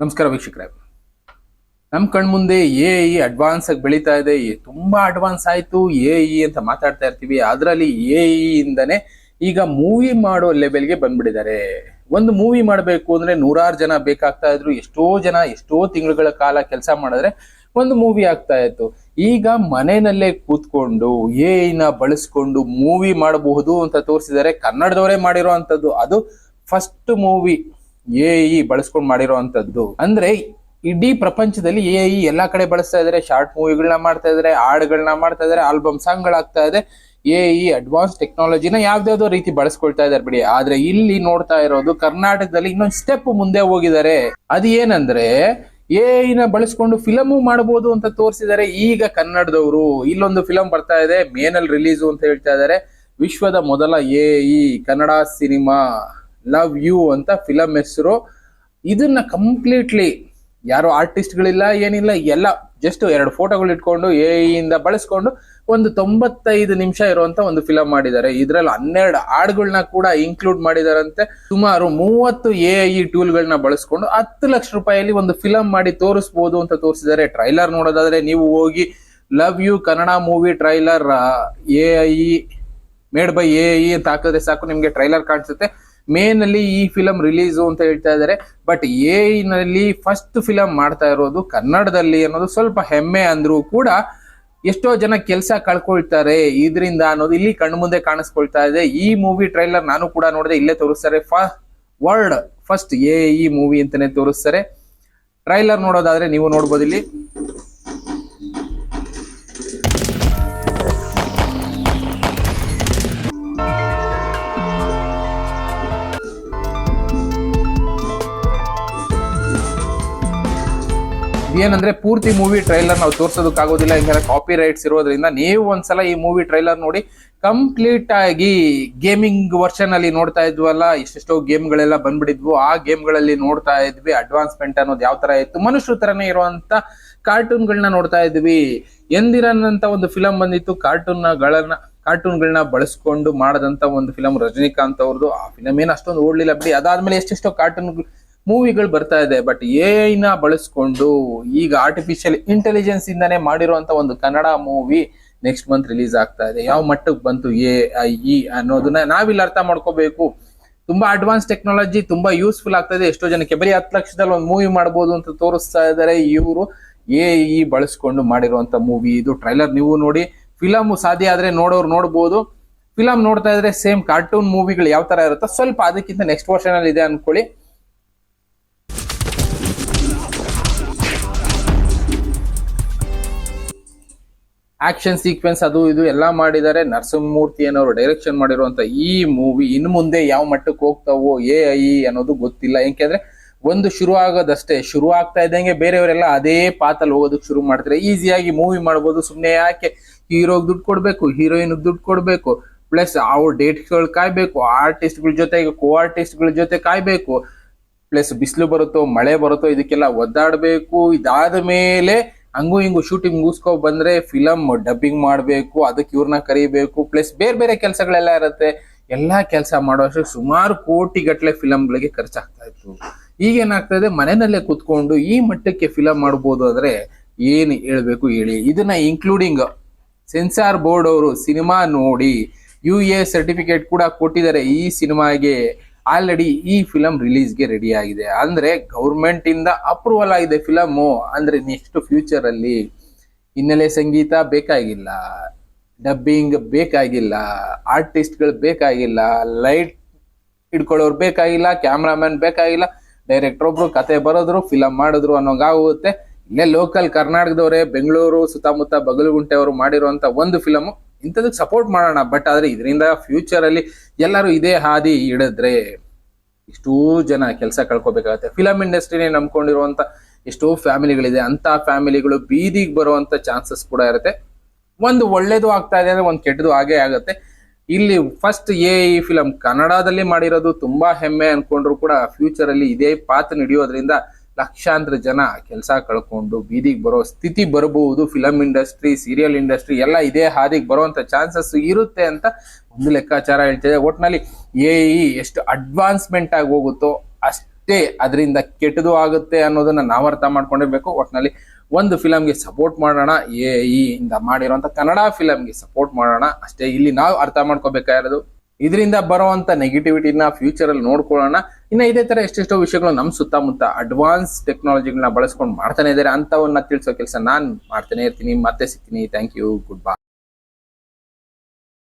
ನಮಸ್ಕಾರ ವೀಕ್ಷಕರೇ. ನಮ್ಮ ಕಣ್ಮುಂದೆ ಎ ಇ ಅಡ್ವಾನ್ಸ್ ಆಗಿ ಬೆಳೀತಾ ಇದೆ. ತುಂಬಾ ಅಡ್ವಾನ್ಸ್ ಆಯ್ತು. ಎ ಇ ಅಂತ ಮಾತಾಡ್ತಾ ಇರ್ತೀವಿ. ಅದರಲ್ಲಿ ಎ ಇ ಇಂದನೇ ಈಗ ಮೂವಿ ಮಾಡೋ ಲೆವೆಲ್ಗೆ ಬಂದ್ಬಿಟ್ಟಿದ್ದಾರೆ. ಒಂದು ಮೂವಿ ಮಾಡಬೇಕು ಅಂದ್ರೆ ನೂರಾರು ಜನ ಬೇಕಾಗ್ತಾ ಇದ್ರು. ಎಷ್ಟೋ ಜನ, ಎಷ್ಟೋ ತಿಂಗಳುಗಳ ಕಾಲ ಕೆಲಸ ಮಾಡಿದ್ರೆ ಒಂದು ಮೂವಿ ಆಗ್ತಾ ಇತ್ತು. ಈಗ ಮನೆಯಲ್ಲೇ ಕೂತ್ಕೊಂಡು ಎ ಇನ ಬಳಸ್ಕೊಂಡು ಮೂವಿ ಮಾಡಬಹುದು ಅಂತ ತೋರಿಸಿದ್ದಾರೆ. ಕನ್ನಡದವರೇ ಮಾಡಿರೋ ಅಂಥದ್ದು. ಅದು ಫಸ್ಟ್ ಮೂವಿ ಎ ಇ ಬಳಸ್ಕೊಂಡು ಮಾಡಿರೋ ಅಂದ್ರೆ ಇಡೀ ಪ್ರಪಂಚದಲ್ಲಿ ಎ ಇ ಎಲ್ಲಾ ಕಡೆ ಬಳಸ್ತಾ ಇದಾರೆ, ಶಾರ್ಟ್ ಮೂವಿಗಳನ್ನ ಮಾಡ್ತಾ ಇದಾರೆ ಹಾಡುಗಳನ್ನ ಮಾಡ್ತಾ ಇದಾರೆ, ಆಲ್ಬಮ್ ಸಾಂಗ್ಗಳಾಗ್ತಾ ಇದೆ. ಎ ಇ ಅಡ್ವಾನ್ಸ್ ಟೆಕ್ನಾಲಜಿನ ಯಾವ್ದಾವ್ದೋ ರೀತಿ ಬಳಸ್ಕೊಳ್ತಾ ಇದಾರೆ ಬಿಡಿ. ಆದ್ರೆ ಇಲ್ಲಿ ನೋಡ್ತಾ ಇರೋದು ಕರ್ನಾಟಕದಲ್ಲಿ ಇನ್ನೊಂದು ಸ್ಟೆಪ್ ಮುಂದೆ ಹೋಗಿದ್ದಾರೆ. ಅದು ಏನಂದ್ರೆ ಎ ನ ಬಳಸ್ಕೊಂಡು ಫಿಲಮು ಮಾಡಬಹುದು ಅಂತ ತೋರಿಸಿದ್ದಾರೆ. ಈಗ ಕನ್ನಡದವರು ಇಲ್ಲೊಂದು ಫಿಲಂ ಬರ್ತಾ ಇದೆ, ಮೇನಲ್ಲಿ ರಿಲೀಸು ಅಂತ ಹೇಳ್ತಾ ಇದ್ದಾರೆ ವಿಶ್ವದ ಮೊದಲ A I Kannada cinema. Love you ಅಂತ ಫಿಲಂ ಹೆಸರು. ಇದನ್ನ ಕಂಪ್ಲೀಟ್ಲಿ ಯಾರು ಆರ್ಟಿಸ್ಟ್ಗಳಿಲ್ಲ, ಏನಿಲ್ಲ, ಎಲ್ಲ ಜಸ್ಟ್ ಎರಡು ಫೋಟೋಗಳು ಇಟ್ಕೊಂಡು ಇಂದ ಬಳಸ್ಕೊಂಡು ಒಂದು ತೊಂಬತ್ತೈದು ನಿಮಿಷ ಇರುವಂತ ಒಂದು ಫಿಲಂ ಮಾಡಿದ್ದಾರೆ. ಇದ್ರಲ್ಲಿ ಹನ್ನೆರಡು ಹಾಡುಗಳನ್ನ ಕೂಡ ಇನ್ಕ್ಲೂಡ್ ಮಾಡಿದಾರಂತೆ. ಸುಮಾರು ಮೂವತ್ತು ಎ ಐ ಟೂಲ್ಗಳನ್ನ ಬಳಸ್ಕೊಂಡು ಹತ್ತು ಲಕ್ಷ ರೂಪಾಯಿಯಲ್ಲಿ ಒಂದು ಫಿಲಂ ಮಾಡಿ ತೋರಿಸ್ಬೋದು ಅಂತ ತೋರಿಸಿದ್ದಾರೆ. ಟ್ರೈಲರ್ ನೋಡೋದಾದ್ರೆ ನೀವು ಹೋಗಿ love you Kannada movie trailer A I made by A I ಅಂತ ಹಾಕಿದ್ರೆ ಸಾಕು, ನಿಮ್ಗೆ ಟ್ರೈಲರ್ ಕಾಣಿಸುತ್ತೆ. ಮೇ ನಲ್ಲಿ ಈ ಫಿಲಂ ರಿಲೀಸು ಅಂತ ಹೇಳ್ತಾ ಇದ್ದಾರೆ. ಬಟ್ ಎ ನಲ್ಲಿ ಫಸ್ಟ್ ಫಿಲಂ ಮಾಡ್ತಾ ಇರೋದು ಕನ್ನಡದಲ್ಲಿ ಅನ್ನೋದು ಸ್ವಲ್ಪ ಹೆಮ್ಮೆ ಅಂದ್ರೂ ಕೂಡ ಎಷ್ಟೋ ಜನ ಕೆಲಸ ಕಳ್ಕೊಳ್ತಾರೆ. ಇದರಿಂದ ಅನ್ನೋದು ಇಲ್ಲಿ ಕಣ್ಣು ಮುಂದೆ ಕಾಣಿಸ್ಕೊಳ್ತಾ ಇದೆ. ಈ ಮೂವಿ ಟ್ರೈಲರ್ ನಾನು ಕೂಡ ನೋಡಿದೆ ಇಲ್ಲೇ ತೋರಿಸ್ತಾರೆ. ಫ world first A I movie ಅಂತಾನೆ ತೋರಿಸ್ತಾರೆ. ಟ್ರೈಲರ್ ನೋಡೋದಾದ್ರೆ ನೀವು ನೋಡ್ಬೋದು ಇಲ್ಲಿ. ಏನಂದ್ರೆ ಪೂರ್ತಿ ಮೂವಿ ಟ್ರೈಲರ್ ನಾವು ತೋರ್ಸೋದಕ್ಕಾಗೋದಿಲ್ಲ, ಯಾಕಂದ್ರೆ ಕಾಪಿ ರೈಟ್ಸ್ ಇರೋದ್ರಿಂದ ನೀವು ಒಂದ್ಸಲ ಈ ಮೂವಿ ಟ್ರೈಲರ್ ನೋಡಿ ಕಂಪ್ಲೀಟ್ ಆಗಿ ಗೇಮಿಂಗ್ ವರ್ಷನ್ ಅಲ್ಲಿ ನೋಡ್ತಾ ಇದ್ವಲ್ಲ ಎಷ್ಟೆಷ್ಟೋ ಗೇಮ್ಗಳೆಲ್ಲ ಬಂದ್ಬಿಟ್ಟಿದ್ವು. ಆ ಗೇಮ್ಗಳಲ್ಲಿ ನೋಡ್ತಾ ಇದ್ವಿ. ಅಡ್ವಾನ್ಸ್ಮೆಂಟ್ ಅನ್ನೋದು ಯಾವ ತರ ಇತ್ತು? ಮನುಷ್ಯರ ತರನೇ ಇರುವಂತ ಕಾರ್ಟೂನ್ಗಳನ್ನ ನೋಡ್ತಾ ಇದ್ವಿ. ಎಂದಿರನ್ನಂತ ಒಂದು ಫಿಲಂ ಬಂದಿತ್ತು. ಕಾರ್ಟೂನ್ ಗಳನ್ನ ಕಾರ್ಟೂನ್ಗಳನ್ನ ಬಳಸ್ಕೊಂಡು ಮಾಡದಂತ ಒಂದು ಫಿಲಂ ರಜನಿಕಾಂತ್ ಅವ್ರದ್ದು ಆ ಫಿಲಂ ಏನು ಅಷ್ಟೊಂದು ಓಡ್ಲಿಲ್ಲ ಬಿಡಿ. ಅದಾದ್ಮೇಲೆ ಎಷ್ಟೆಷ್ಟೋ ಕಾರ್ಟೂನ್ ಮೂವಿಗಳು ಬರ್ತಾ ಇದೆ ಬಟ್ ಎ ನ ಬಳಸ್ಕೊಂಡು ಈಗ ಆರ್ಟಿಫಿಷಿಯಲ್ ಇಂಟೆಲಿಜೆನ್ಸ್ ಇಂದಾನೆ ಮಾಡಿರುವಂತ ಒಂದು Kannada movie next month release ಆಗ್ತಾ ಇದೆ. ಯಾವ ಮಟ್ಟಕ್ಕೆ ಬಂತು ಎ ಐ ಇ ಅನ್ನೋದನ್ನ ನಾವಿಲ್ಲಿ ಅರ್ಥ ಮಾಡ್ಕೋಬೇಕು. ತುಂಬಾ ಅಡ್ವಾನ್ಸ್ ಟೆಕ್ನಾಲಜಿ ತುಂಬಾ ಯೂಸ್ಫುಲ್ ಆಗ್ತಾ ಇದೆ. ಎಷ್ಟೋ ಜನಕ್ಕೆ ಬರೀ ಹತ್ತು ಲಕ್ಷದಲ್ಲಿ ಒಂದು ಮೂವಿ ಮಾಡಬಹುದು ಅಂತ ತೋರಿಸ್ತಾ ಇದ್ದಾರೆ. ಇವರು ಎ ಇ ಬಳಸ್ಕೊಂಡು ಮಾಡಿರುವಂತ ಮೂವಿ ಇದು. ಟ್ರೈಲರ್ ನೀವು ನೋಡಿ ಫಿಲಮ್ ಸಾಧ್ಯ ಆದ್ರೆ ನೋಡೋರು ನೋಡ್ಬೋದು. ಫಿಲಮ್ ನೋಡ್ತಾ ಇದ್ರೆ ಸೇಮ್ ಕಾರ್ಟೂನ್ ಮೂವಿಗಳು ಯಾವ ತರ ಇರುತ್ತೋ ಸ್ವಲ್ಪ ಅದಕ್ಕಿಂತ ನೆಕ್ಸ್ಟ್ ವರ್ಷನಲ್ಲಿ ಇದೆ ಅನ್ಕೊಳ್ಳಿ. ಆಕ್ಷನ್ ಸೀಕ್ವೆನ್ಸ್ ಅದು ಇದು ಎಲ್ಲ ಮಾಡಿದ್ದಾರೆ. ನರಸಿಂಹಮೂರ್ತಿ ಅನ್ನೋರು ಡೈರೆಕ್ಷನ್ ಮಾಡಿರುವಂತ ಈ ಮೂವಿ ಇನ್ನು ಮುಂದೆ ಯಾವ ಮಟ್ಟಕ್ಕೆ ಹೋಗ್ತಾವೋ ಎ ಐ ಅನ್ನೋದು ಗೊತ್ತಿಲ್ಲ. ಯಾಕೆಂದ್ರೆ ಒಂದು ಶುರು ಆಗೋದಷ್ಟೇ ಶುರು ಆಗ್ತಾ ಇದ್ದಂಗೆ ಬೇರೆಯವರೆಲ್ಲ ಅದೇ ಪಾತಲ್ಲಿ ಹೋಗೋದಕ್ಕೆ ಶುರು ಮಾಡ್ತಾರೆ. ಈಸಿಯಾಗಿ ಮೂವಿ ಮಾಡ್ಬೋದು. ಸುಮ್ಮನೆ ಯಾಕೆ? ಹೀರೋಗ್ ದುಡ್ಡು ಕೊಡ್ಬೇಕು ಹೀರೋಯಿನ್ ದುಡ್ಡು ಕೊಡ್ಬೇಕು. ಪ್ಲಸ್ ಅವ್ರ ಡೇಟ್ಗಳು ಕಾಯ್ಬೇಕು. ಆರ್ಟಿಸ್ಟ್ಗಳ ಜೊತೆಗೆ ಕೋ ಆರ್ಟಿಸ್ಟ್ಗಳ ಜೊತೆ ಕಾಯ್ಬೇಕು. ಪ್ಲಸ್ ಬಿಸಿಲು ಬರುತ್ತೋ, ಮಳೆ ಬರುತ್ತೋ, ಇದಕ್ಕೆಲ್ಲ ಒದ್ದಾಡಬೇಕು. ಇದಾದ ಮೇಲೆ ಹಂಗು ಹಿಂಗೂ ಶೂಟಿಂಗ್ ಮುಗಿಸ್ಕೊ ಬಂದ್ರೆ ಫಿಲಮ್ ಡಬ್ಬಿಂಗ್ ಮಾಡಬೇಕು, ಅದಕ್ಕೆ ಇವ್ರನ್ನ ಕರಿಬೇಕು ಪ್ಲಸ್ ಬೇರೆ ಬೇರೆ ಕೆಲಸಗಳೆಲ್ಲ ಇರುತ್ತೆ. ಎಲ್ಲಾ ಕೆಲಸ ಮಾಡುವಷ್ಟು ಸುಮಾರು ಕೋಟಿ ಗಟ್ಟಲೆ ಫಿಲಂಗಳಿಗೆ ಖರ್ಚಾಗ್ತಾ ಇತ್ತು. ಈಗ ಏನಾಗ್ತಾ ಇದೆ, ಮನೆಯಲ್ಲೇ ಕುತ್ಕೊಂಡು ಈ ಮಟ್ಟಕ್ಕೆ ಫಿಲಂ ಮಾಡ್ಬೋದು ಅಂದ್ರೆ ಏನು ಹೇಳ್ಬೇಕು ಹೇಳಿ. ಇದನ್ನ ಇನ್ಕ್ಲೂಡಿಂಗ್ ಸೆನ್ಸಾರ್ ಬೋರ್ಡ್ ಅವರು ಸಿನಿಮಾ ನೋಡಿ ಯು ಎ ಸರ್ಟಿಫಿಕೇಟ್ ಕೂಡ ಕೊಟ್ಟಿದ್ದಾರೆ ಈ ಸಿನಿಮಾಗೆ. ಆಲ್ರೆಡಿ ಈ ಫಿಲಮ್ ರಿಲೀಸ್ಗೆ ರೆಡಿ ಆಗಿದೆ. ಅಂದ್ರೆ ಗೌರ್ಮೆಂಟ್ ಇಂದ ಅಪ್ರೂವಲ್ ಆಗಿದೆ ಫಿಲಮು ಅಂದ್ರೆ ನೆಕ್ಸ್ಟ್ ಫ್ಯೂಚರ್ ಅಲ್ಲಿ ಹಿನ್ನೆಲೆ ಸಂಗೀತ ಬೇಕಾಗಿಲ್ಲ. ಡಬ್ಬಿಂಗ್ ಬೇಕಾಗಿಲ್ಲ. ಆರ್ಟಿಸ್ಟ್ಗಳು ಬೇಕಾಗಿಲ್ಲ. ಲೈಟ್ ಹಿಡ್ಕೊಳ್ಳೋರು ಬೇಕಾಗಿಲ್ಲ. ಕ್ಯಾಮ್ರಾಮನ್ ಬೇಕಾಗಿಲ್ಲ. ಡೈರೆಕ್ಟರ್ ಒಬ್ರು ಕತೆ ಬರೋದ್ರು ಫಿಲಮ್ ಮಾಡಿದ್ರು ಅನ್ನೋಂಗಾಗುತ್ತೆ. ಇಲ್ಲೇ ಲೋಕಲ್ ಕರ್ನಾಟಕದವರೇ, ಬೆಂಗಳೂರು ಸುತ್ತಮುತ್ತ ಬಗಲುಗುಂಟೆ ಅವರು ಮಾಡಿರುವಂತ ಒಂದು ಫಿಲಮು ಇಂಥದಕ್ಕೆ ಸಪೋರ್ಟ್ ಮಾಡೋಣ. ಬಟ್ ಆದ್ರೆ ಇದರಿಂದ ಫ್ಯೂಚರ್ ಅಲ್ಲಿ ಎಲ್ಲರೂ ಇದೇ ಹಾದಿ ಹಿಡಿದ್ರೆ ಎಷ್ಟೋ ಜನ ಕೆಲಸ ಕಳ್ಕೊಬೇಕಾಗುತ್ತೆ. ಫಿಲಂ ಇಂಡಸ್ಟ್ರಿನೇ ನಂಬ್ಕೊಂಡಿರುವಂತ ಎಷ್ಟೋ ಫ್ಯಾಮಿಲಿಗಳಿದೆ. ಅಂತ ಫ್ಯಾಮಿಲಿಗಳು ಬೀದಿಗೆ ಬರುವಂತ ಚಾನ್ಸಸ್ ಕೂಡ ಇರುತ್ತೆ. ಒಂದು ಒಳ್ಳೇದು ಆಗ್ತಾ ಇದೆ ಅಂದ್ರೆ ಒಂದು ಕೆಟ್ಟದು ಆಗೇ ಆಗುತ್ತೆ. ಇಲ್ಲಿ ಫಸ್ಟ್ ಎ ಈ ಫಿಲಂ ಕನ್ನಡದಲ್ಲಿ ಮಾಡಿರೋದು ತುಂಬಾ ಹೆಮ್ಮೆ ಅನ್ಕೊಂಡ್ರು ಕೂಡ ಫ್ಯೂಚರ್ ಅಲ್ಲಿ ಇದೇ ಪಾತ್ರ ನಡೆಯೋದ್ರಿಂದ ಲಕ್ಷಾಂತರ ಜನ ಕೆಲಸ ಕಳ್ಕೊಂಡು ಬೀದಿಗೆ ಬರೋ ಸ್ಥಿತಿ ಬರಬಹುದು ಫಿಲಂ ಇಂಡಸ್ಟ್ರಿ ಸೀರಿಯಲ್ ಇಂಡಸ್ಟ್ರಿ ಎಲ್ಲ ಇದೇ ಹಾದಿಗೆ ಬರುವಂತ ಚಾನ್ಸಸ್ ಇರುತ್ತೆ ಅಂತ ಒಂದು ಲೆಕ್ಕಾಚಾರ ಹೇಳ್ತಿದೆ. ಒಟ್ನಲ್ಲಿ ಎ ಇ ಎಷ್ಟು ಅಡ್ವಾನ್ಸ್ಮೆಂಟ್ ಆಗಿ ಹೋಗುತ್ತೋ ಅಷ್ಟೇ ಅದರಿಂದ ಕೆಟ್ಟದು ಆಗುತ್ತೆ ಅನ್ನೋದನ್ನ ನಾವು ಅರ್ಥ ಮಾಡ್ಕೊಂಡಿರ್ಬೇಕು. ಒಟ್ನಲ್ಲಿ ಒಂದು ಫಿಲಮ್ಗೆ ಸಪೋರ್ಟ್ ಮಾಡೋಣ ಎ ಈ ಇಂದ ಮಾಡಿರುವಂತ ಕನ್ನಡ ಫಿಲಮ್ಗೆ ಸಪೋರ್ಟ್ ಮಾಡೋಣ ಅಷ್ಟೇ. ಇಲ್ಲಿ ನಾವು ಅರ್ಥ ಮಾಡ್ಕೋಬೇಕಾಗಿರೋದು ಇದರಿಂದ ಬರುವಂತ ನೆಗೆಟಿವಿಟಿನ ಫ್ಯೂಚರ್ ಅಲ್ಲಿ ನೋಡ್ಕೊಳ್ಳೋಣ. ಇನ್ನ ಇದೇ ತರ ಎಷ್ಟೆಷ್ಟೋ ವಿಷಯಗಳು ನಮ್ ಸುತ್ತಮುತ್ತ ಅಡ್ವಾನ್ಸ್ ಟೆಕ್ನಾಲಜಿಗಳನ್ನ ಬಳಸ್ಕೊಂಡು ಮಾಡ್ತಾನೆ ಇದ್ದಾರೆ. ಅಂತವನ್ನ ತಿಳಿಸೋ ಕೆಲಸ ನಾನ್ ಮಾಡ್ತಾನೆ ಇರ್ತೀನಿ. ಮತ್ತೆ ಸಿಗ್ತೀನಿ. Thank you good bye